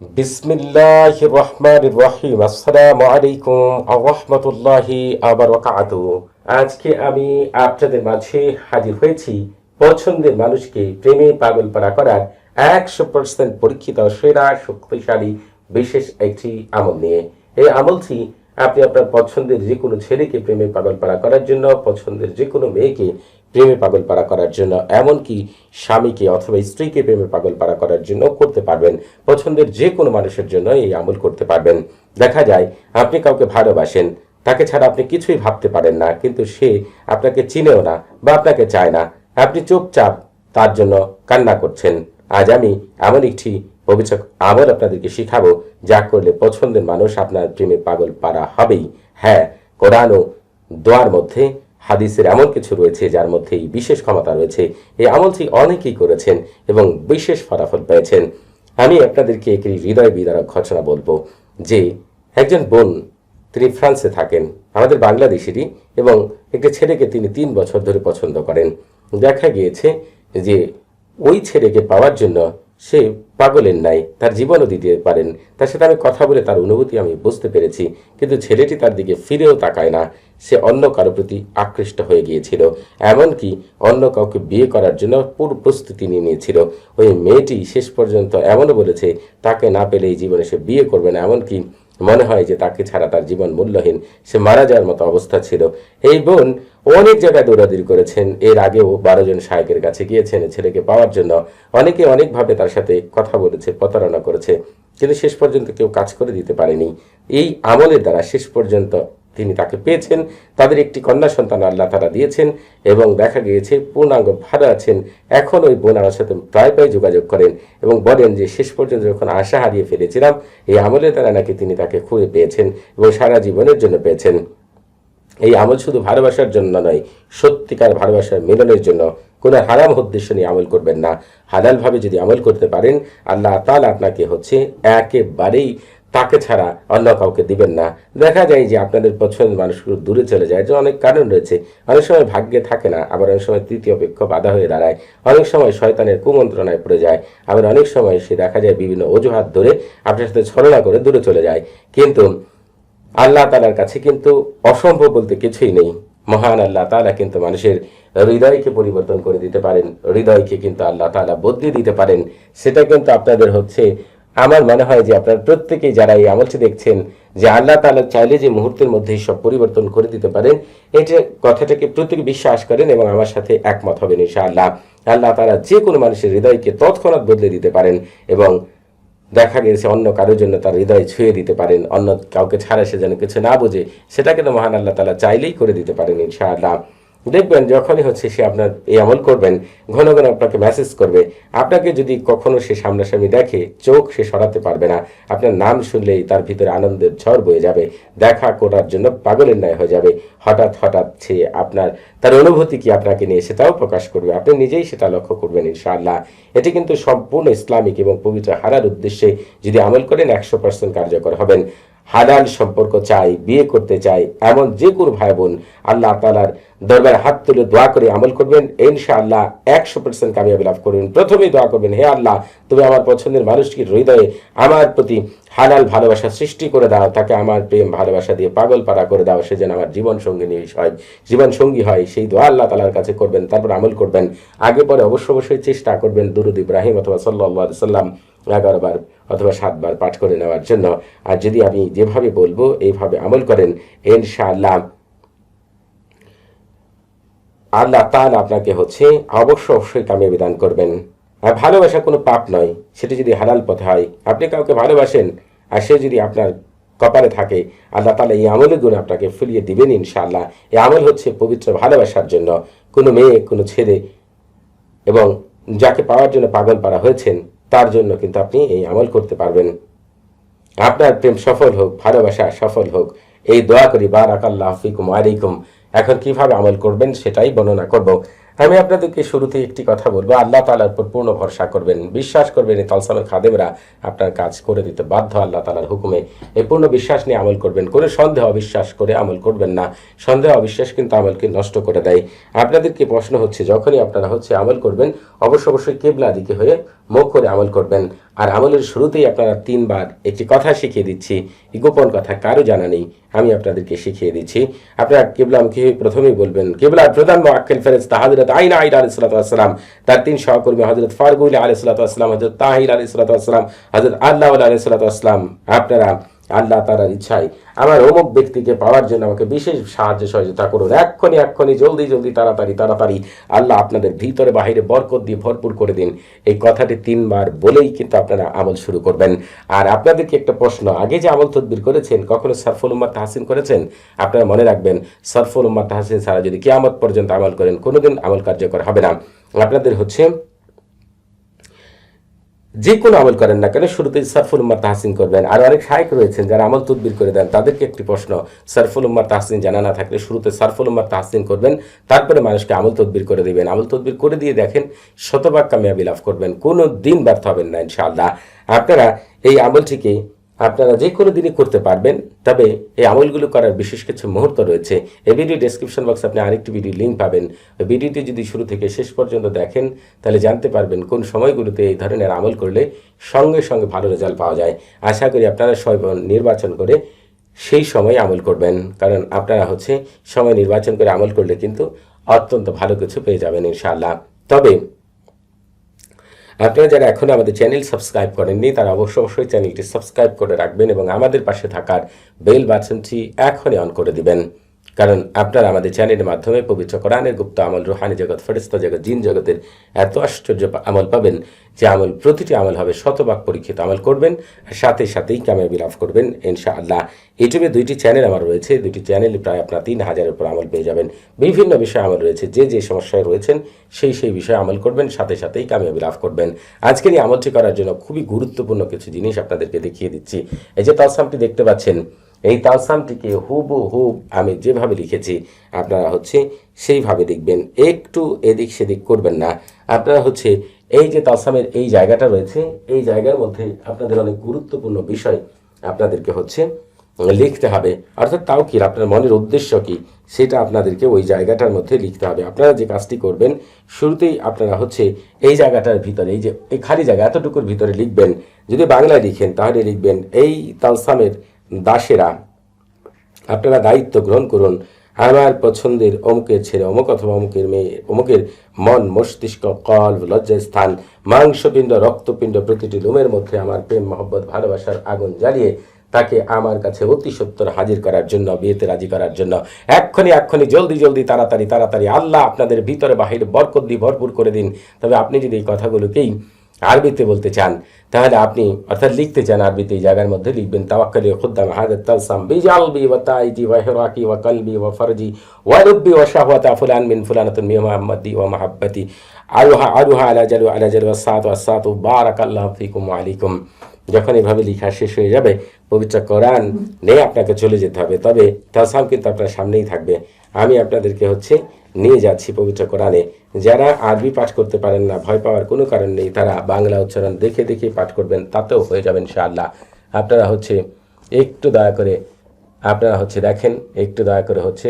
বিসমিল্লাহ রহমান রহিম। আসসালামু আলাইকুম রহমতুল্লাহি আবার আজকে আমি আপনাদের মাঝে হাজির হয়েছি পছন্দের মানুষকে প্রেমে পাগল পারা করার একশো পার্সেন্ট পরীক্ষিত, সেরা, শক্তিশালী, বিশেষ একটি আমল নিয়ে। এই আমলটি আপনি আপনার পছন্দের যে কোনো ছেলেকে প্রেমে পাগল পারা করার জন্য, পছন্দের যে কোনো মেয়েকে প্রেমে পাগল পারা করার জন্য, এমনকি স্বামীকে অথবা স্ত্রীকে প্রেমে পাগল পারা করার জন্য করতে পারবেন। পছন্দের যে কোনো মানুষের জন্য এই আমল করতে পারবেন। দেখা যায়, আপনি কাউকে ভালোবাসেন, তাকে ছাড়া আপনি কিছুই ভাবতে পারেন না, কিন্তু সে আপনাকে চিনেও না বা আপনাকে চায় না। আপনি চুপচাপ তার জন্য কান্না করছেন। আজ আমি এমন একটি পবিত্র আমল আপনাদেরকে শিখাবো, যা করলে পছন্দের মানুষ আপনার প্রেমে পাগল পারা হবেই। হ্যাঁ কোরআন ও দোয়ার মধ্যে হাদিসের এমন কিছু রয়েছে যার মধ্যে এই বিশেষ ক্ষমতা রয়েছে। এই আমলটি অনেকেই করেছেন এবং বিশেষ ফলাফল পেয়েছেন। আমি আপনাদেরকে একটি হৃদয় বিদারক ঘটনা বলব যে একজন বোন, তিনি ফ্রান্সে থাকেন, আমাদের বাংলাদেশেরই, এবং একটি ছেলেকে তিনি তিন বছর ধরে পছন্দ করেন। দেখা গিয়েছে যে ওই ছেলেকে পাওয়ার জন্য সে পাগলের নাই তার জীবনও দিতে পারেন। তার সাথে আমি কথা বলে তার অনুভূতি আমি বুঝতে পেরেছি, কিন্তু ছেলেটি তার দিকে ফিরেও তাকায় না। সে অন্য কারোর প্রতি আকৃষ্ট হয়ে গিয়েছিল, এমনকি অন্য কাউকে বিয়ে করার জন্য পুরো প্রস্তুতি নিয়ে নিয়েছিল। ওই মেয়েটি শেষ পর্যন্ত এমনও বলেছে, তাকে না পেলে এই জীবনে সে বিয়ে করবে না, এমনকি মনে হয় যে তাকে ছাড়া তার জীবন মূল্যহীন। সে মারা যাওয়ার মতো অবস্থা ছিল। এই বোন অনেক জায়গায় দৌড়াদৌড়ি করেছেন। এর আগেও বারো জন সাহেকের কাছে গিয়েছেন ছেলেকে পাওয়ার জন্য। অনেকে অনেকভাবে তার সাথে কথা বলেছে, প্রতারণা করেছে। কিন্তু শেষ পর্যন্ত কেউ কাজ করে দিতে পারেনি। এই আমলের দ্বারা শেষ পর্যন্ত তিনি তাকে পেয়েছেন, তাদের একটি কন্যা সন্তান আল্লাহ তারা দিয়েছেন এবং দেখা গিয়েছে পূর্ণাঙ্গ ভালো আছেন। এখন ওই বোন আমার সাথে প্রায় প্রায় যোগাযোগ করেন এবং বলেন যে, শেষ পর্যন্ত যখন আশা হারিয়ে ফেলেছিলাম, এই আমলের দ্বারা নাকি তিনি তাকে খুঁজে পেয়েছেন এবং সারা জীবনের জন্য পেয়েছেন। এই আমল শুধু ভালোবাসার জন্য নয়, সত্যিকার ভালোবাসার মিলনের জন্য। কোনো হারাম উদ্দেশ্য নিয়ে আমল করবেন না। হালালভাবে যদি আমল করতে পারেন, আল্লাহ তালা আপনাকে হচ্ছে একেবারেই তাকে ছাড়া অন্য কাউকে দিবেন না। দেখা যায় যে আপনাদের পছন্দের মানুষগুলো দূরে চলে যায়, যে অনেক কারণ রয়েছে। অনেক সময় ভাগ্যে থাকে না, আবার অনেক সময় তৃতীয় পক্ষ বাধা হয়ে দাঁড়ায়। অনেক সময় শয়তানের কুমন্ত্রণায় পড়ে যায়, আবার অনেক সময় সে দেখা যায় বিভিন্ন অজুহাত ধরে আপনার সাথে ছলনা করে দূরে চলে যায়। কিন্তু আল্লাহ তালার কাছে কিন্তু অসম্ভব বলতে কিছুই নেই। মহান আল্লাহ তালা কিন্তু মানুষের হৃদয়কে পরিবর্তন করে দিতে পারেন, হৃদয়কে কিন্তু আল্লাহ তালা বদলে দিতে পারেন। সেটা কিন্তু আপনাদের হচ্ছে আমার মনে হয় যে আপনার প্রত্যেকেই যারা এই আমলটি দেখছেন, যে আল্লাহ তালা চাইলে যে মুহূর্তের মধ্যে সব পরিবর্তন করে দিতে পারেন এটা কথাটাকে প্রত্যেকে বিশ্বাস করেন এবং আমার সাথে একমত হবেন ইনশাআল্লাহ। আল্লাহ তালা যে কোনো মানুষের হৃদয়কে তৎক্ষণাৎ বদলে দিতে পারেন এবং দেখা গেছে অন্য কারোর জন্য তার হৃদয় ছুঁয়ে দিতে পারেন, অন্য কাউকে ছাড়া সে যেন কিছু না বোঝে সেটা কিন্তু মহান আল্লাহ তালা চাইলেই করে দিতে পারেন ইনশাআল্লাহ। দেখবেন যখনই হচ্ছে সে আপনার এই আমল করবেন, ঘন ঘন আপনাকে মেসেজ করবে। আপনাকে যদি কখনো সে সামনাসামনি দেখে, চোখ সে সরাতে পারবে না। আপনার নাম শুনলেই তার ভিতরে আনন্দের ঝড় বয়ে যাবে। দেখা করার জন্য পাগলের ন্যায় হয়ে যাবে। হঠাৎ হঠাৎ সে আপনার, তার অনুভূতি কি আপনাকে নিয়ে সেটাও প্রকাশ করবে। আপনি নিজেই সেটা লক্ষ্য করবেন ইনশাআল্লাহ। এটি কিন্তু সম্পূর্ণ ইসলামিক এবং পবিত্র হারার উদ্দেশ্যে যদি আমল করেন, একশো পার্সেন্ট কার্যকর হবেন। হালাল সম্পর্ক চাই, বিয়ে করতে চাই, এমন যে কোনো ভাই বোন আল্লাহ তালার দরবারে হাত তুলে দোয়া করে আমল করবেন। ইনশাআল্লাহ একশো পার্সেন্ট কামিয়াবি লাভ করবেন প্রথমেই দোয়া করবেন, হে আল্লাহ, তুমি আমার পছন্দের মানুষটির হৃদয়ে আমার প্রতি হালাল ভালোবাসা সৃষ্টি করে দাও। তাকে আমার প্রেম, ভালোবাসা দিয়ে পাগল পাড়া করে দাও। সে যেন আমার জীবন সঙ্গিনী হয় জীবন সঙ্গী হয়। সেই দোয়া আল্লাহ তালার কাছে করবেন, তারপর আমল করবেন। আগে পরে অবশ্য অবশ্যই চেষ্টা করবেন। দুরুদ ইব্রাহিম অথবা সাল্লাহ সাল্লাম এগারো বার অথবা সাতবার পাঠ করে নেওয়ার জন্য। আর যদি আমি যেভাবে বলব, এইভাবে আমল করেন, ইনশাআল্লাহ। আল্লাহ তাহলে আপনাকে হচ্ছে অবশ্য অবশ্যই কামিয়াবি দান করবেন। আর ভালোবাসা কোনো পাপ নয়, সেটি যদি হালাল পথে হয়। আপনি কাউকে ভালোবাসেন, আর সে যদি আপনার কপালে থাকে, আল্লাহ তালা এই আমলের গুণ আপনাকে ফুলিয়ে দিবেন ইনশাআল্লাহ। এই আমল হচ্ছে পবিত্র ভালোবাসার জন্য। কোনো মেয়ে, কোনো ছেলে এবং যাকে পাওয়ার জন্য পাগল পারা হয়েছেন তার জন্য কিন্তু আপনি এই আমল করতে পারবেন। আপনার প্রেম সফল হোক, ভালোবাসা সফল হোক, এই দোয়া করি বারাক আল্লাহ ফিকুম আলাইকুম। এখন কীভাবে আমল করবেন সেটাই বর্ণনা করব। আমি আপনাদেরকে শুরুতে একটি কথা বলব। আল্লাহ তালার উপর পূর্ণ ভরসা করবেন, বিশ্বাস করবেন এই তলসামের খাদেমরা আপনার কাজ করে দিতে বাধ্য। আল্লাহ তালার হুকুমে এই পূর্ণ বিশ্বাস নিয়ে আমল করবেন। কোনো সন্দেহ, অবিশ্বাস করে আমল করবেন না। সন্দেহ, অবিশ্বাস কিন্তু আমলকে নষ্ট করে দেয়। আপনাদেরকে প্রশ্ন হচ্ছে, যখনই আপনারা হচ্ছে আমল করবেন, অবশ্য অবশ্যই কেবলা দিকে হয়ে মুখ করে আমল করবেন। আর আমলের শুরুতেই আপনারা তিনবার একটি কথা শিখিয়ে দিচ্ছি। এই গোপন কথা কারও জানা নেই, আমি আপনাদেরকে শিখিয়ে দিচ্ছি। আপনারা কেবলামকে প্রথমেই বলবেন, কেবলার প্রধান আক্কেল ফেরেজ তাহাজরত আইন আইন আলী তার তিন সহকর্মী হজরত ফারগুল আলী সালাতাম হজরত তাহির আলী সালাতাম হজরত আল্লাহ আলী সালাতাম আপনারা আল্লাহ তালার ইচ্ছায় আমার অমুক ব্যক্তিকে পাওয়ার জন্য আমাকে বিশেষ সাহায্য সহযোগিতা করুন। এক্ষণি এক্ষণি জলদি জলদি, তাড়াতাড়ি তাড়াতাড়ি। আল্লাহ আপনাদের ভিতরে বাহিরে বরকত দিয়ে ভরপুর করে দিন। এই কথাটি তিনবার বলেই কিন্তু আপনারা আমল শুরু করবেন। আর আপনাদেরকে একটা প্রশ্ন? আগে যে আমল তদবির করেছেন, কখনো সরফুল উম্মার তাহসিন করেছেন? আপনারা মনে রাখবেন, সরফুল উম্মার তাহসিন ছাড়া যদি কিয়ামত পর্যন্ত আমল করেন, কোনোদিন আমল কার্যকর হবে না। আপনাদের হচ্ছে যে কোনো আমল করেন না কেন শুরুতে সারফুল উম্মার তাহসিন করবেন। আর অনেক শায়ক রয়েছেন যারা আমল তদবির করে দেন, তাদেরকে একটি প্রশ্ন, সরফুল উম্মার তাহসিন জানা না থাকলে শুরুতে সারফুল উম্মার তাহসিন করবেন, তারপরে মানুষকে আমল তদবির করে দেবেন। আমল তদবির করে দিয়ে দেখেন শতভাগ কামিয়াবি লাভ করবেন, কোনো দিন ব্যর্থ হবেন না ইনশাআল্লাহ। আপনারা এই আমলটিকে আপনারা যে কোনো দিনই করতে পারবেন, তবে এই আমলগুলো করার বিশেষ কিছু মুহূর্ত রয়েছে। এই ভিডিও ডেসক্রিপশন বক্সে আপনি আরেকটি ভিডিও লিঙ্ক পাবেন। ওই ভিডিওটি যদি শুরু থেকে শেষ পর্যন্ত দেখেন, তাহলে জানতে পারবেন কোন সময়গুলোতে এই ধরনের আমল করলে সঙ্গে সঙ্গে ভালো রেজাল্ট পাওয়া যায়। আশা করি আপনারা সবাই নির্বাচন করে সেই সময় আমল করবেন, কারণ আপনারা হচ্ছে সময় নির্বাচন করে আমল করলে কিন্তু অত্যন্ত ভালো কিছু পেয়ে যাবেন ইনশাআল্লাহ। তবে আপনারা যারা এখনও আমাদের চ্যানেল সাবস্ক্রাইব করেননি, তারা অবশ্য অবশ্যই চ্যানেলটি সাবস্ক্রাইব করে রাখবেন এবং আমাদের পাশে থাকার বেল বাটনটি এখনই অন করে দিবেন। কারণ আপনারা আমাদের চ্যানেলের মাধ্যমে পবিত্র কোরআনের গুপ্ত আমল, রুহানি জগৎ ফেরিস্তা জগৎ, জিন জগতের এত আশ্চর্য আমল পাবেন যে আমল প্রতিটি আমল হবে শতভাগ পরীক্ষিত আমল করবেন আর সাথে সাথেই কামিয়াবি লাভ করবেন ইনশা আল্লাহ ইউটিউবে দুইটি চ্যানেল আমার রয়েছে। দুইটি চ্যানেলে প্রায় আপনার তিন হাজারের উপর আমল পেয়ে যাবেন। বিভিন্ন বিষয়ে আমল রয়েছে। যে যে সমস্যায় রয়েছেন, সেই সেই বিষয়ে আমল করবেন, সাথে সাথেই কামিয়াবি লাভ করবেন। আজকের এই আমলটি করার জন্য খুবই গুরুত্বপূর্ণ কিছু জিনিস আপনাদেরকে দেখিয়ে দিচ্ছি। এই যে তালসামটি দেখতে পাচ্ছেন এই তালসামটিকে হুবু হুব আমি যেভাবে লিখেছি, আপনারা হচ্ছে সেইভাবে দেখবেন। একটু এদিক সেদিক করবেন না। আপনারা হচ্ছে এই যে তালসামের এই জায়গাটা রয়েছে, এই জায়গার মধ্যে আপনাদের অনেক গুরুত্বপূর্ণ বিষয় আপনাদেরকে হচ্ছে লিখতে হবে। অর্থাৎ তাও কি আপনার মনের উদ্দেশ্য কি, সেটা আপনাদেরকে ওই জায়গাটার মধ্যে লিখতে হবে। আপনারা যে কাজটি করবেন, শুরুতেই আপনারা হচ্ছে এই জায়গাটার ভিতরে, এই যে এই খালি জায়গা এতটুকুর ভিতরে লিখবেন। যদি বাংলায় লিখেন, তাহলে লিখবেন এই তালসামের দাসেরা, আপনারা দায়িত্ব গ্রহণ করুন। আমার পছন্দের অমুকের ছেলে অমুক অথবা অমুকের মেয়ে, অমুকের মন, মস্তিষ্ক, কল, লজ্জার স্থান, মাংসপিণ্ড, রক্তপিণ্ড প্রতিটি লোমের মধ্যে আমার প্রেম, মহব্বত, ভালোবাসার আগুন জ্বালিয়ে তাকে আমার কাছে অতি সত্তর হাজির করার জন্য, বিয়েতে রাজি করার জন্য। এক্ষণি এক্ষণি জলদি জলদি, তাড়াতাড়ি তাড়াতাড়ি, আল্লাহ আপনাদের ভিতরে বাহিরে বরকত দিয়ে ভরপুর করে দিন। তবে আপনি যদি এই কথাগুলোকেই আরবিতে বলতে চান, তাহলে আপনি অর্থাৎ লিখতে চান আরবিতে এই জায়গার মধ্যে লিখবেন, তাওয়াক্কালি খুদ্দাম হাদাত তালসাম বিজালবি ওয়া তাইজি ওয়া হিরাকি ওয়া কলবি ওয়া ফারজি ওয়া রব্বি ওয়া শাহওয়াতা ফুলান মিন ফুলানাতুন মিন মুহাম্মাদি ওয়া মাহাব্বতি। আরুহা আরুহা আলা জালু আলা জালু ওয়াসাত ওয়াসাতু বারাকাল্লাহু ফিকুম ওয়া আলাইকুম। যখন এভাবে লেখা শেষ হয়ে যাবে, পবিত্র কোরআন নিয়ে আপনাকে চলে যেতে হবে। তবে তালসাম কিন্তু আপনার সামনেই থাকবে। আমি আপনাদেরকে হচ্ছে নিয়ে যাচ্ছি পবিত্র কোরআনে। যারা আরবি পাঠ করতে পারেন না, ভয় পাওয়ার কোনো কারণ নেই, তারা বাংলা উচ্চারণ দেখে দেখে পাঠ করবেন, তাতেও হয়ে যাবেন ইনশাআল্লাহ। আপনারা হচ্ছে একটু দয়া করে, আপনারা হচ্ছে দেখেন, একটু দয়া করে হচ্ছে,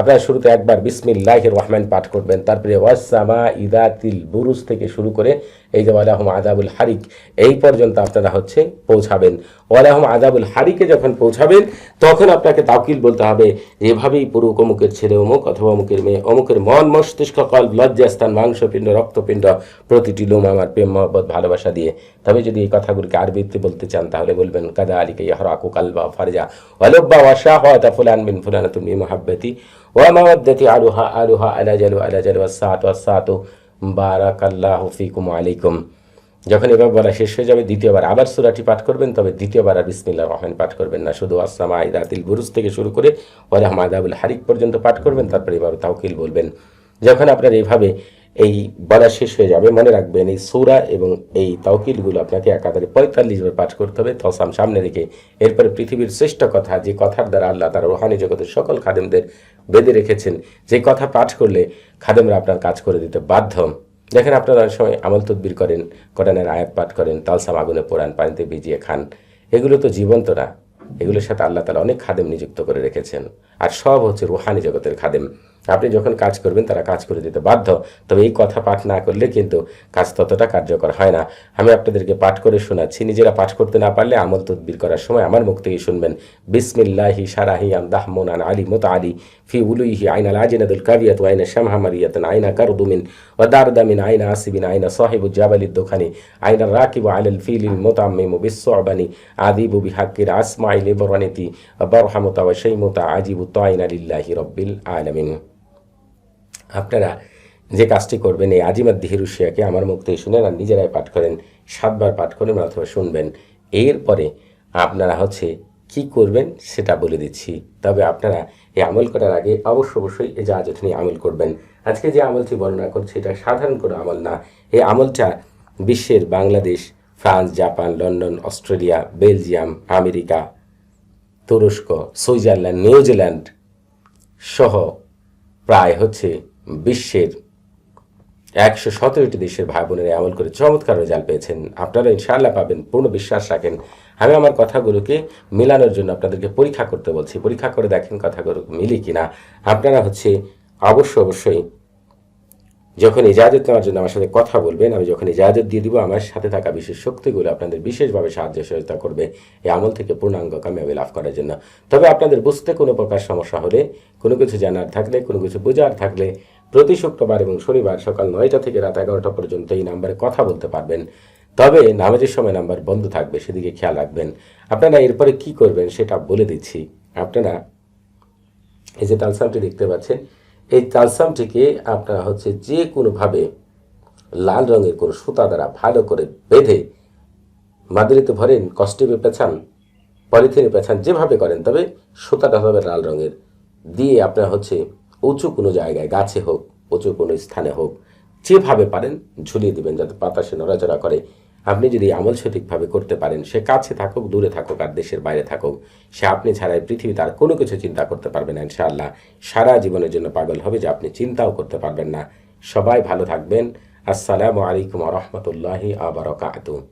আপনারা শুরুতে একবার বিসমিল্লাহ রহমান পাঠ করবেন, তারপরে ওয়াসামা ইদাতিল বুরুজ থেকে শুরু করে এই যে ওয়ালাহম আদাবুল হারিক, এই পর্যন্ত আপনারা হচ্ছে পৌঁছাবেন। ওয়ালাহম আদাবুল হারিকে যখন পৌঁছাবেন, তখন আপনাকে তাকিল বলতে হবে, এভাবেই পুরো অমুকের ছেলে অমুক অথবা অমুকের মেয়ে, অমুকের মন, মস্তিষ্ক কল লজ্জাস্থান, মাংসপিণ্ড, রক্তপিণ্ড, প্রতিটি লোম আমার প্রেম, মহব্বত, ভালোবাসা দিয়ে। তবে যদি এই কথাগুলিকে আরবিতে বলতে চান, তাহলে বলবেন কাদা আলিকে ইয়াহরাকু কালবা ফারজা, ওয়ালব্বা ওয়াশা হয় ফুলান বিন ফুলানাতুন মি মহাব্বতি ওয়ামাওয়াদ্দাতি আলুহা আলুহা আলা জালু আলা জালু ওয়াসাত ওয়াসাত বারাকাল্লাহু ফিকুম আলাইকুম। যখন এভাবে বলা শেষ হয়ে যাবে, দ্বিতীয়বার আবার সুরাটি পাঠ করবেন, তবে দ্বিতীয়বার আর বিসমিল্লা রহমান পাঠ করবেন না। শুধু আসলাম আইদাতিল বুরুজ থেকে শুরু করে ওয়ালাহম মাদাবুল হারিক পর্যন্ত পাঠ করবেন, তারপরে এভাবে তাওকিল বলবেন। যখন আপনার এইভাবে এই বলা শেষ হয়ে যাবে। মনে রাখবেন, এই সৌরা এবং এই তাওকিলগুলো আপনাকে একাধারে পঁয়তাল্লিশ বার পাঠ করতে হবে, তসাম সামনে রেখে। এরপরে পৃথিবীর শ্রেষ্ঠ কথা, যে কথার দ্বারা আল্লাহ তার রোহানি জগতের সকল খাদেমদের বেঁধে রেখেছেন, যে কথা পাঠ করলে খাদেমরা আপনার কাজ করে দিতে বাধ্য। দেখেন আপনারা অনেক সময় আমল তদবির করেন, কোরআনের আয়াত পাঠ করেন, তালসাম আগুনে পোড়ান পানিতে ভিজিয়ে খান। এগুলো তো জীবন্ত না। এগুলোর সাথে আল্লাহ তালা অনেক খাদেম নিযুক্ত করে রেখেছেন। আর সব হচ্ছে রুহানি জগতের খাদেম। আপনি যখন কাজ করবেন, তারা কাজ করে দিতে বাধ্য। তবে এই কথা পাঠ না করলে কিন্তু কাজ ততটা কার্যকর হয় না। আমি আপনাদেরকে পাঠ করে শোনাচ্ছি। নিজেরা পাঠ করতে না পারলে আমল তদবির করার সময় আমার মুখ থেকে শুনবেন। বিসমিল্লাহি সারাহি আমদাহ মোনান আলী মোতা আলী ফি উলুইহি আইনা লাজিনাদুল কাবিয়াত আইনা শামহামারিয়াতন আইনা কারদুমিন ওদারদামিন আইনা আসিবিন আইনা সাহিবু জাবালিদ দোখানি আইনা রাকিবু আলাল ফিলিল মোতাম্মিমু বিশ্ববানি আদিবু বিহাক্কির আসমাইল ইবরানিতি বারহামতা ওয়া শাইমুতা আজিবু তাইনা লিল্লাহি রব্বিল আলামিন। আপনারা যে কাজটি করবেন এই আজিমাত দিহিরুশিয়াকে আমার মুখ থেকে শুনেন আর নিজেরাই পাঠ করেন, সাতবার পাঠ করেন অথবা শুনবেন। এরপরে আপনারা হচ্ছে কি করবেন সেটা বলে দিচ্ছি। তবে আপনারা এই আমল করার আগে অবশ্য অবশ্যই এই জাহাজত নিয়ে আমল করবেন। আজকে যে আমলটি বর্ণনা করছি এটা সাধারণ কোনো আমল না। এই আমলটা বিশ্বের Bangladesh, France, Japan, London, Australia, Belgium, America, তুরস্ক, সুইজারল্যান্ড, নিউজিল্যান্ড সহ প্রায় হচ্ছে বিশ্বের একশো সতেরোটি দেশের ভাই বোনেরা আমল করে চমৎকার রেজাল্ট পেয়েছেন। আপনারা ইনশাআল্লাহ পাবেন, পূর্ণ বিশ্বাস রাখেন। আমি আমার কথাগুলোকে মেলানোর জন্য আপনাদেরকে পরীক্ষা করতে বলছি। পরীক্ষা করে দেখেন কথাগুলো মিলি কিনা। আপনারা হচ্ছে অবশ্য অবশ্যই যখন ইজাজত নেওয়ার জন্য আমার সাথে কথা বলবেন, আমি যখন ইজাজত দিয়ে দিব, আমার সাথে থাকা বিশেষ শক্তিগুলো আপনাদের বিশেষভাবে সাহায্য সহায়তা করবে এই আমল থেকে পূর্ণাঙ্গ কামিয়াবি লাভ করার জন্য। তবে আপনাদের বুঝতে কোনো প্রকার সমস্যা হলে, কোনো কিছু জানার থাকলে, কোনো কিছু বোঝার থাকলে প্রতি শুক্রবার এবং শনিবার সকাল নয়টা থেকে রাত এগারোটা পর্যন্ত এই নাম্বারে কথা বলতে পারবেন। তবে নামাজের সময় নাম্বার বন্ধ থাকবে, সেদিকে খেয়াল রাখবেন। আপনারা এরপরে কি করবেন সেটা বলে দিচ্ছি। আপনারা এই যে তালসামটি দেখতে পাচ্ছেন, এই তালসামটিকে আপনারা হচ্ছে যে কোনোভাবে লাল রঙের কোনো সুতা দ্বারা ভালো করে বেঁধে মাদুরিতে ভরেন কষ্টিপে পেছান পলিথিনে পেছান যেভাবে করেন, তবে সুতাটা হবে লাল রঙের। দিয়ে আপনার হচ্ছে উঁচু কোনো জায়গায়, গাছে হোক, উঁচু কোনো স্থানে হোক, যেভাবে পারেন ঝুলিয়ে দিবেন যাতে বাতাসে নড়াচড়া করে। আপনি যদি আমল সঠিকভাবে করতে পারেন, সে কাছে থাকুক, দূরে থাকুক আর দেশের বাইরে থাকুক, সে আপনি ছাড়াই পৃথিবীতে আর কোনো কিছু চিন্তা করতে পারবেন না ইনশাআল্লাহ। সারা জীবনের জন্য পাগল হবে যে আপনি চিন্তাও করতে পারবেন না। সবাই ভালো থাকবেন। আসসালামু আলাইকুম রহমতুল্লাহি আবরকাত